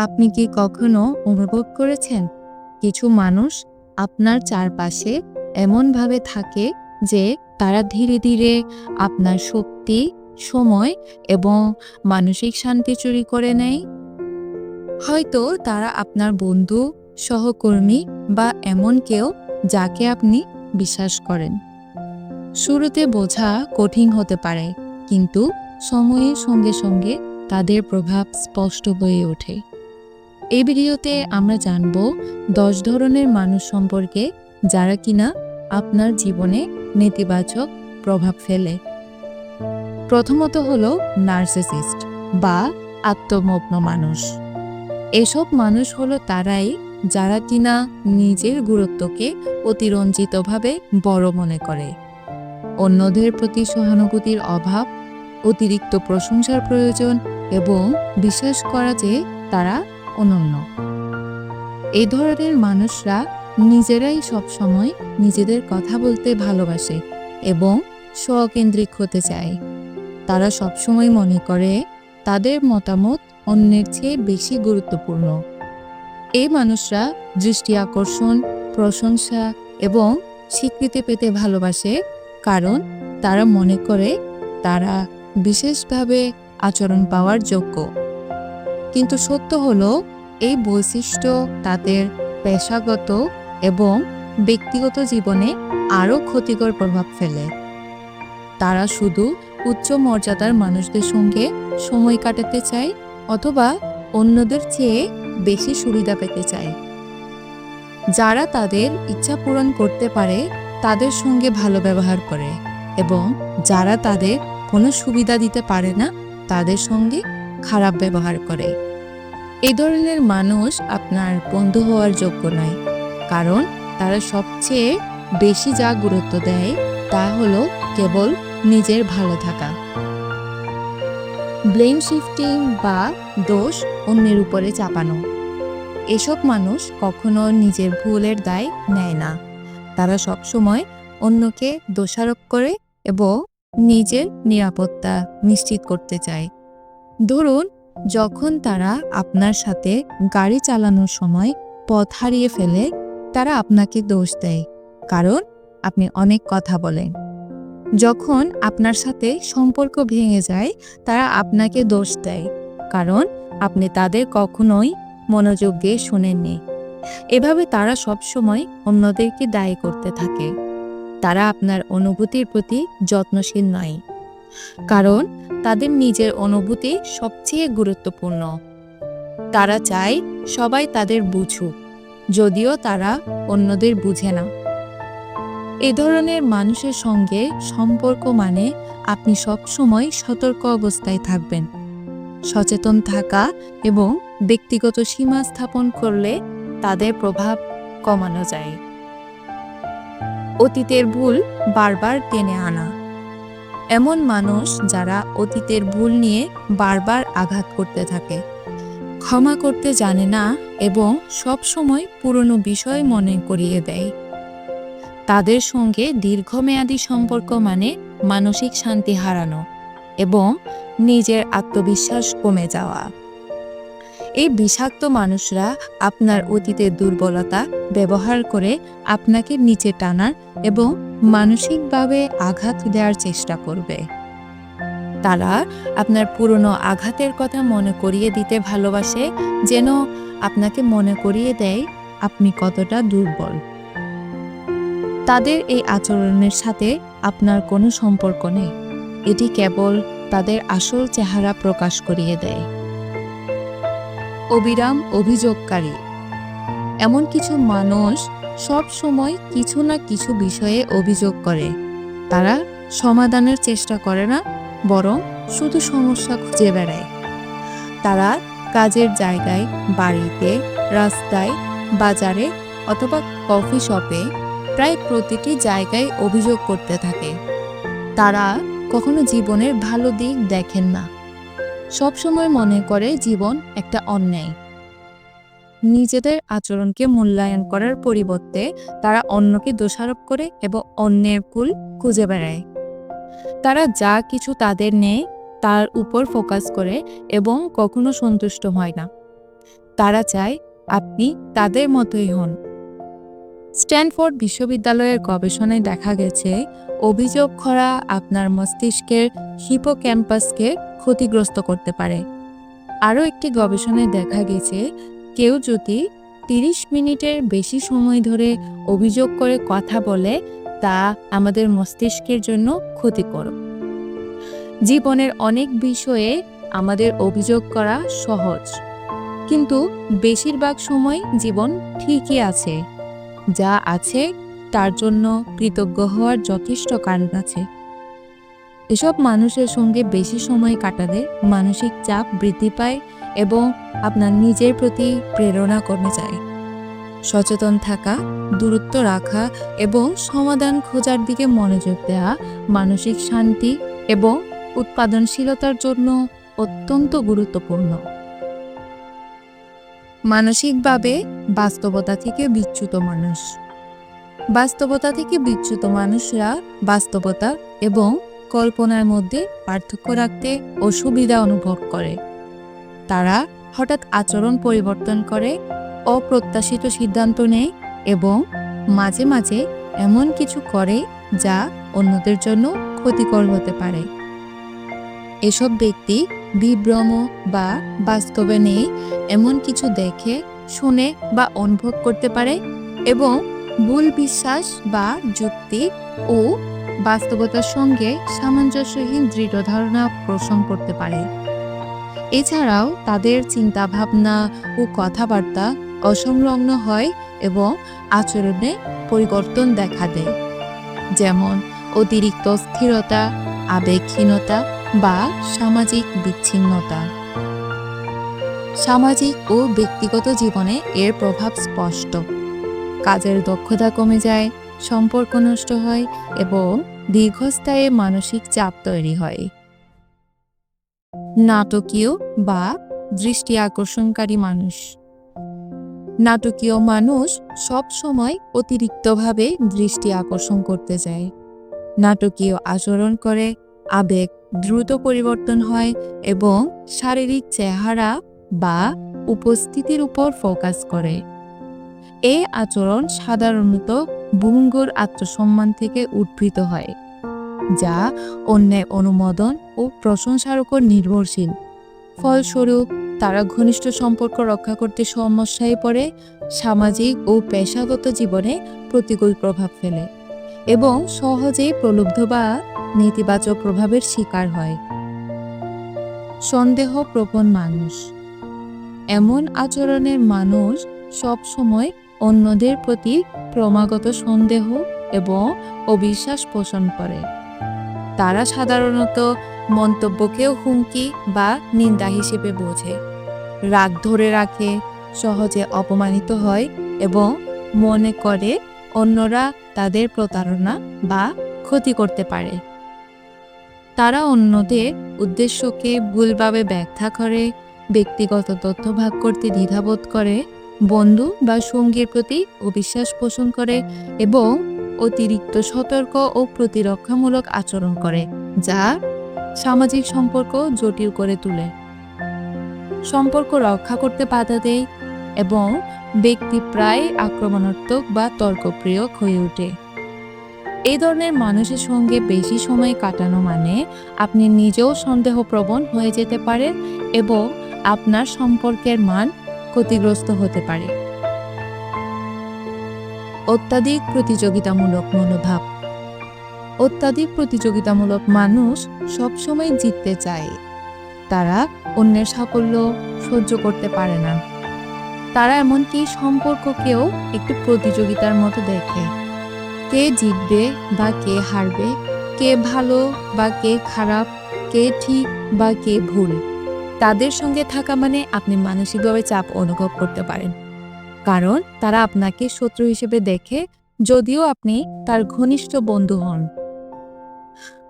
আপনি কি কখনো অনুভব করেছেন? কিছু মানুষ আপনার চারপাশে এমনভাবে থাকে যে তারা ধীরে ধীরে আপনার শক্তি, সময় এবং মানসিক শান্তি চুরি করে নেয়। হয়তো তারা আপনার বন্ধু, সহকর্মী বা এমন কেউ যাকে আপনি বিশ্বাস করেন। শুরুতে বোঝা কঠিন হতে পারে, কিন্তু সময়ের সঙ্গে সঙ্গে তাদের প্রভাব স্পষ্ট হয়ে ওঠে। এই ভিডিওতে আমরা জানব দশ ধরনের মানুষ সম্পর্কে যারা কিনা আপনার জীবনে নেতিবাচক প্রভাব ফেলে। প্রথমত হলো নার্সিসিস্ট বা আত্মমগ্ন মানুষ। এসব মানুষ হলো তারাই যারা কিনা নিজের গুরুত্বকে অতিরঞ্জিতভাবে বড় মনে করে। অন্যদের প্রতি সহানুভূতির অভাব, অতিরিক্ত প্রশংসার প্রয়োজন এবং বিশ্বাস করা যে তারা অনন্য। এই ধরনের মানুষরা নিজেরাই সবসময় নিজেদের কথা বলতে ভালোবাসে এবং স্বকেন্দ্রিক হতে চায়। তারা সবসময় মনে করে তাদের মতামত অন্যের চেয়ে বেশি গুরুত্বপূর্ণ। এই মানুষরা দৃষ্টি আকর্ষণ, প্রশংসা এবং স্বীকৃতি পেতে ভালোবাসে কারণ তারা মনে করে তারা বিশেষভাবে আচরণ পাওয়ার যোগ্য। কিন্তু সত্য হলো, এই বৈশিষ্ট্য তাদের পেশাগত এবং ব্যক্তিগত জীবনে আরও ক্ষতিকর প্রভাব ফেলে। তারা শুধু উচ্চ মর্যাদার মানুষদের সঙ্গে সময় কাটাতে চায় অথবা অন্যদের চেয়ে বেশি সুবিধা পেতে চায়। যারা তাদের ইচ্ছা পূরণ করতে পারে, তাদের সঙ্গে ভালো ব্যবহার করে এবং যারা তাদের কোনো সুবিধা দিতে পারে না, তাদের সঙ্গে খারাপ ব্যবহার করে। এই ধরনের মানুষ আপনার বন্ধু হওয়ার যোগ্য নয়। কারণ তারা সবচেয়ে বেশি যা গুরুত্ব দেয় তা হলো কেবল নিজের ভালো থাকা। ব্লেম শিফটিং বা দোষ অন্যের উপরে চাপানো। এসব মানুষ কখনো নিজের ভুলের দায় নেয় না। তারা সবসময় অন্যকে দোষারোপ করে এবং নিজের নিরাপত্তা নিশ্চিত করতে চায়। ধরুন, যখন তারা আপনার সাথে গাড়ি চালানোর সময় পথ হারিয়ে ফেলে, তারা আপনাকে দোষ দেয়। কারণ, আপনি অনেক কথা বলেন। যখন আপনার সাথে সম্পর্ক ভেঙে যায়, তারা আপনাকে দোষ দেয়। কারণ, আপনি তাদের কখনোই মনোযোগ দিয়ে শোনেননি। এভাবে তারা সবসময় অন্যদেরকে দায়ী করতে থাকে। তারা আপনার অনুভূতির প্রতি যত্নশীল নয়। কারণ তাদের নিজের অনুভূতি সবচেয়ে গুরুত্বপূর্ণ। তারা চায় সবাই তাদের বুঝুক, যদিও তারা অন্যদের বুঝে না। এ ধরনের মানুষের সঙ্গে সম্পর্ক মানে আপনি সবসময় সতর্ক অবস্থায় থাকবেন। সচেতন থাকা এবং ব্যক্তিগত সীমা স্থাপন করলে তাদের প্রভাব কমানো যায়। অতীতের ভুল বারবার টেনে আনা। এমন মানুষ যারা অতীতের ভুল নিয়ে বারবার আঘাত করতে থাকে। ক্ষমা করতে জানে না এবং সব সময় পুরনো বিষয় মনে করিয়ে দেয়। তাদের সঙ্গে দীর্ঘমেয়াদী সম্পর্ক মানে মানসিক শান্তি হারানো এবং নিজের আত্মবিশ্বাস কমে যাওয়া। এই বিষাক্ত মানুষরা আপনার অতীতের দুর্বলতা ব্যবহার করে আপনাকে নিচে টানার এবং মানসিকভাবে আঘাত দেওয়ার চেষ্টা করবে। তারা আপনার পুরনো আঘাতের কথা মনে করিয়ে দিতে ভালোবাসে, যেন আপনাকে মনে করিয়ে দেয় আপনি কতটা দুর্বল। তাদের এই আচরণের সাথে আপনার কোনো সম্পর্ক নেই। এটি কেবল তাদের আসল চেহারা প্রকাশ করিয়ে দেয়। অবিরাম অভিযোগকারী। এমন কিছু মানুষ সব সময় কিছু না কিছু বিষয়ে অভিযোগ করে। তারা সমাধানের চেষ্টা করে না, বরং শুধু সমস্যা খুঁজে বেড়ায়। তারা কাজের জায়গায়, বাড়িতে, রাস্তায়, বাজারে অথবা কফি শপে প্রায় প্রতিটি জায়গায় অভিযোগ করতে থাকে। তারা কখনো জীবনের ভালো দিক দেখেন না। সবসময় মনে করে জীবন একটা অন্যায়। নিজেদের আচরণকে মূল্যায়ন করার পরিবর্তে তারা অন্যকে দোষারোপ করে এবং অন্যের ভুল খুঁজে বেড়ায়। তারা যা কিছু তাদের নেয়, তার উপর ফোকাস করে এবং কখনো সন্তুষ্ট হয় না। তারা চায় আপনি তাদের মতোই হন। স্ট্যানফোর্ড বিশ্ববিদ্যালয়ের গবেষণায় দেখা গেছে, অভিযোগ করা আপনার মস্তিষ্কের হিপো ক্যাম্পাসকে ক্ষতিগ্রস্ত করতে পারে। আরও একটি গবেষণায় দেখা গেছে কেউ যদি তিরিশ মিনিটের বেশি সময় ধরে অভিযোগ করে কথা বলে, তা আমাদের মস্তিষ্কের জন্য ক্ষতিকর। জীবনের অনেক বিষয়ে আমাদের অভিযোগ করা সহজ। কিন্তু বেশিরভাগ সময় জীবন ঠিকই আছে। যা আছে, তার জন্য কৃতজ্ঞ হওয়ার যথেষ্ট কারণ আছে। এসব মানুষের সঙ্গে বেশি সময় কাটালে মানসিক চাপ বৃদ্ধি পায় এবং আপনার নিজের প্রতি প্রেরণা কমে যায়। সচেতন থাকা, দূরত্ব রাখা এবং সমাধান খোঁজার দিকে মনোযোগ দেওয়া মানসিক শান্তি এবং উৎপাদনশীলতার জন্য অত্যন্ত গুরুত্বপূর্ণ। মানসিকভাবে বাস্তবতা থেকে বিচ্যুত মানুষ। বাস্তবতা থেকে বিচ্যুত মানুষরা বাস্তবতা এবং কল্পনার মধ্যে পার্থক্য রাখতে অসুবিধা অনুভব করে। তারা হঠাৎ আচরণ পরিবর্তন করে, অপ্রত্যাশিত সিদ্ধান্ত নেয় এবং মাঝে মাঝে এমন কিছু করে যা অন্যদের জন্য ক্ষতিকর হতে পারে। এসব ব্যক্তি বিভ্রম বা বাস্তবে নেই, এমন কিছু দেখে, শুনে বা অনুভব করতে পারে এবং ভুল বিশ্বাস বা যুক্তি ও বাস্তবতার সঙ্গে সামঞ্জস্যহীন দৃঢ় ধারণা পোষণ করতে পারে। এছাড়াও তাদের চিন্তাভাবনা ও কথাবার্তা অসংলগ্ন হয় এবং আচরণে পরিবর্তন দেখা দেয়। যেমন অতিরিক্ত স্থিরতা, আবেগহীনতা বা সামাজিক বিচ্ছিন্নতা। সামাজিক ও ব্যক্তিগত জীবনে এর প্রভাব স্পষ্ট। কাজের দক্ষতা কমে যায়, সম্পর্ক নষ্ট হয় এবং দীর্ঘস্থায়ী মানসিক চাপ তৈরি হয়। নাটকীয় বা দৃষ্টি আকর্ষণকারী মানুষ। নাটকীয় মানুষ সব সময় অতিরিক্তভাবে দৃষ্টি আকর্ষণ করতে যায়। নাটকীয় আচরণ করে, আবেগ দ্রুত পরিবর্তন হয় এবং শারীরিক চেহারা বা উপস্থিতির উপর ফোকাস করে। এই আচরণ সাধারণত ভঙ্গুর আত্মসম্মান থেকে উদ্ভূত হয়। যা অন্যের অনুমোদন ও প্রশংসার উপর নির্ভরশীল। ফলস্বরূপ, তারা ঘনিষ্ঠ সম্পর্ক রক্ষা করতে সমস্যায় পড়ে, সামাজিক ও পেশাগত জীবনে প্রতিকূল প্রভাব ফেলে এবং সহজেই প্রলুব্ধ বা নেতিবাচক প্রভাবের শিকার হয়। সন্দেহ প্রবণ মানুষ। এমন আচরণের মানুষ সব সময় অন্যদের প্রতি ক্রমাগত সন্দেহ এবং অবিশ্বাস পোষণ করে। তারা সাধারণত মন্তব্যকেও হুমকি বা নিন্দা হিসেবে বোঝে। রাগ ধরে রাখে, সহজে অপমানিত হয় এবং মনে করে অন্যরা তাদের প্রতারণা বা ক্ষতি করতে পারে। তারা অন্যদের উদ্দেশ্যকে ভুলভাবে ব্যাখ্যা করে, ব্যক্তিগত তথ্য ভাগ করতে দ্বিধাবোধ করে, বন্ধু বা সঙ্গীর প্রতি অবিশ্বাস পোষণ করে এবং অতিরিক্ত সতর্ক ও প্রতিরক্ষামূলক আচরণ করে, যা সামাজিক সম্পর্ক জটিল করে তোলে। সম্পর্ক রক্ষা করতে বাধা দেয় এবং ব্যক্তি প্রায় আক্রমণাত্মক বা তর্কপ্রিয় হয়ে ওঠে। এই ধরনের মানুষের সঙ্গে বেশি সময় কাটানো মানে আপনি নিজেও সন্দেহপ্রবণ হয়ে যেতে পারেন এবং আপনার সম্পর্কের মান ক্ষতিগ্রস্ত হতে পারে। অত্যাধিক প্রতিযোগিতামূলক মনোভাব। অত্যাধিক প্রতিযোগিতামূলক মানুষ সবসময় জিততে চায়। তারা অন্যের সাফল্য সহ্য করতে পারে না। তারা এমনকি সম্পর্ককেও একটি প্রতিযোগিতার মতো দেখে। কে জিতবে বা কে হারবে, কে ভালো বা কে খারাপ, কে ঠিক বা কে ভুল, তাদের সঙ্গে থাকা মানে আপনি মানসিকভাবে চাপ অনুভব করতে পারেন। কারণ তারা আপনাকে শত্রু হিসেবে দেখে যদিও আপনি তার ঘনিষ্ঠ বন্ধু হন।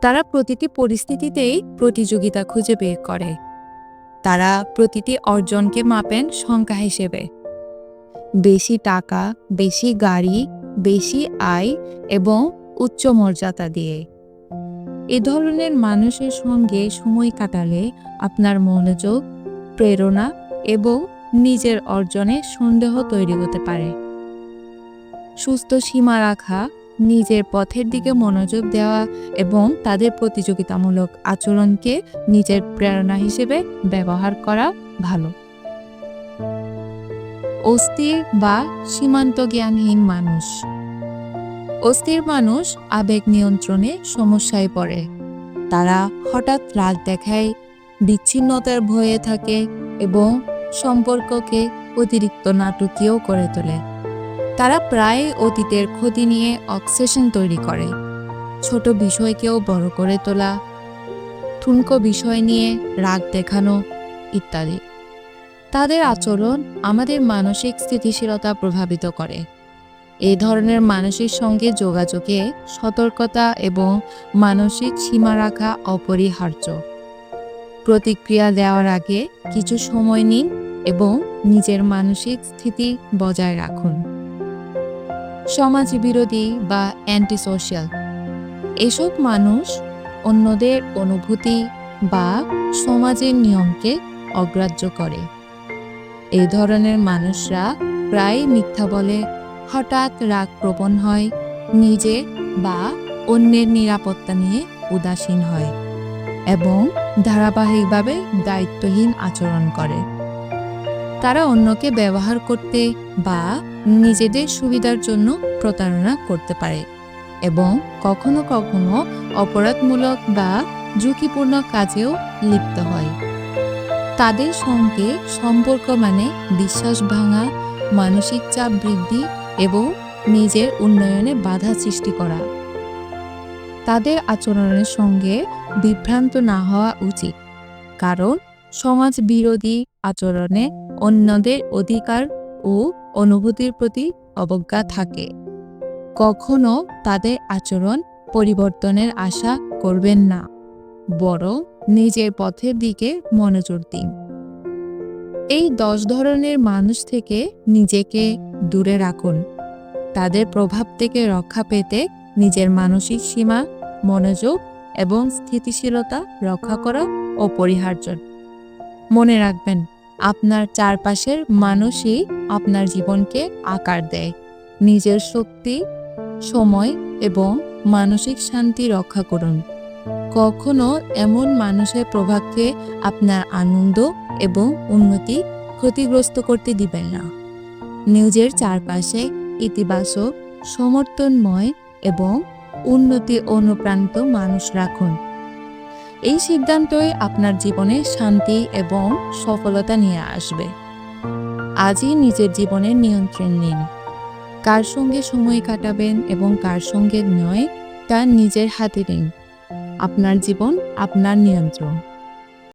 তারা প্রতিটি পরিস্থিতিতেই প্রতিযোগিতা খুঁজে বের করে। তারা প্রতিটি অর্জনকে মাপেন সংখ্যা হিসেবে। বেশি টাকা, বেশি গাড়ি, বেশি আয় এবং উচ্চ মর্যাদা দিয়ে। এ ধরনের মানুষের সঙ্গে সময় কাটালে আপনার মনোযোগ, প্রেরণা এবং নিজের অর্জনে সন্দেহ তৈরি হতে পারে। সুস্থ সীমা রাখা, নিজের পথের দিকে মনোযোগ দেওয়া এবং তাদের প্রতিযোগিতামূলক আচরণকে নিজের প্রেরণা হিসেবে ব্যবহার করা ভালো। অস্থির বা সীমান্ত জ্ঞানহীন মানুষ। অস্থির মানুষ আবেগ নিয়ন্ত্রণে সমস্যায় পড়ে। তারা হঠাৎ রাগ দেখায়, বিচ্ছিন্নতার ভয়ে থাকে এবং সম্পর্ককে অতিরিক্ত নাটকীয় করে তোলে। তারা প্রায় অতীতের ক্ষতি নিয়ে অক্সেশন তৈরি করে। ছোট বিষয়কেও বড় করে তোলা, ঠুনকো বিষয় নিয়ে রাগ দেখানো ইত্যাদি। তাদের আচরণ আমাদের মানসিক স্থিতিশীলতা প্রভাবিত করে। এই ধরনের মানুষের সঙ্গে যোগাযোগে সতর্কতা এবং মানসিক সীমা রাখা অপরিহার্য। প্রতিক্রিয়া দেওয়ার আগে কিছু সময় নিন এবং নিজের মানসিক স্থিতি বজায় রাখুন। সমাজ বিরোধী বা অ্যান্টি সোশ্যাল এসব মানুষ অন্যদের অনুভূতি বা সমাজের নিয়মকে অগ্রাহ্য করে। এই ধরনের মানুষরা প্রায় মিথ্যা বলে, হঠাৎ রাগ প্রবণ হয় নিজে বা অন্যের নিরাপত্তা নিয়ে উদাসীন হয় এবং ধারাবাহিকভাবে দায়িত্বহীন আচরণ করে। তারা অন্যকে ব্যবহার করতে বা নিজেদের সুবিধার জন্য প্রতারণা করতে পারে এবং কখনো কখনো অপরাধমূলক বা ঝুঁকিপূর্ণ কাজেও লিপ্ত হয়। তাদের সঙ্গে সম্পর্ক মানে বিশ্বাস ভাঙা, মানসিক চাপ বৃদ্ধি এবং নিজের উন্নয়নে বাধা সৃষ্টি করা। তাদের আচরণের সঙ্গে বিভ্রান্ত না হওয়া উচিত। কারণ সমাজ বিরোধী আচরণে অন্যদের অধিকার ও অনুভূতির প্রতি অবজ্ঞা থাকে। কখনো তাদের আচরণ পরিবর্তনের আশা করবেন না, বরং নিজের পথের দিকে মনোযোগ দিন। এই দশ ধরনের মানুষ থেকে নিজেকে দূরে রাখুন। তাদের প্রভাব থেকে রক্ষা পেতে নিজের মানসিক সীমা মনোযোগ এবং স্থিতিশীলতা রক্ষা করা অপরিহার্য। মনে রাখবেন, আপনার চারপাশের মানুষই আপনার জীবনকে আকার দেয়। নিজের শক্তি, সময় এবং মানসিক শান্তি রক্ষা করুন। কখনো এমন মানুষের প্রভাবকে আপনার আনন্দ এবং উন্নতি ক্ষতিগ্রস্ত করতে দিবেন না। নিজের চারপাশে ইতিবাচক, সমর্থনময় এবং উন্নতি অনুপ্রাণিত মানুষ রাখুন। এই সিদ্ধান্তই আপনার জীবনে শান্তি এবং সফলতা নিয়ে আসবে। আজই নিজের জীবনের নিয়ন্ত্রণ নিন। কার সঙ্গে সময় কাটাবেন এবং কার সঙ্গে নয়, তা নিজের হাতে নিন। আপনার জীবন আপনার নিয়ন্ত্রণ।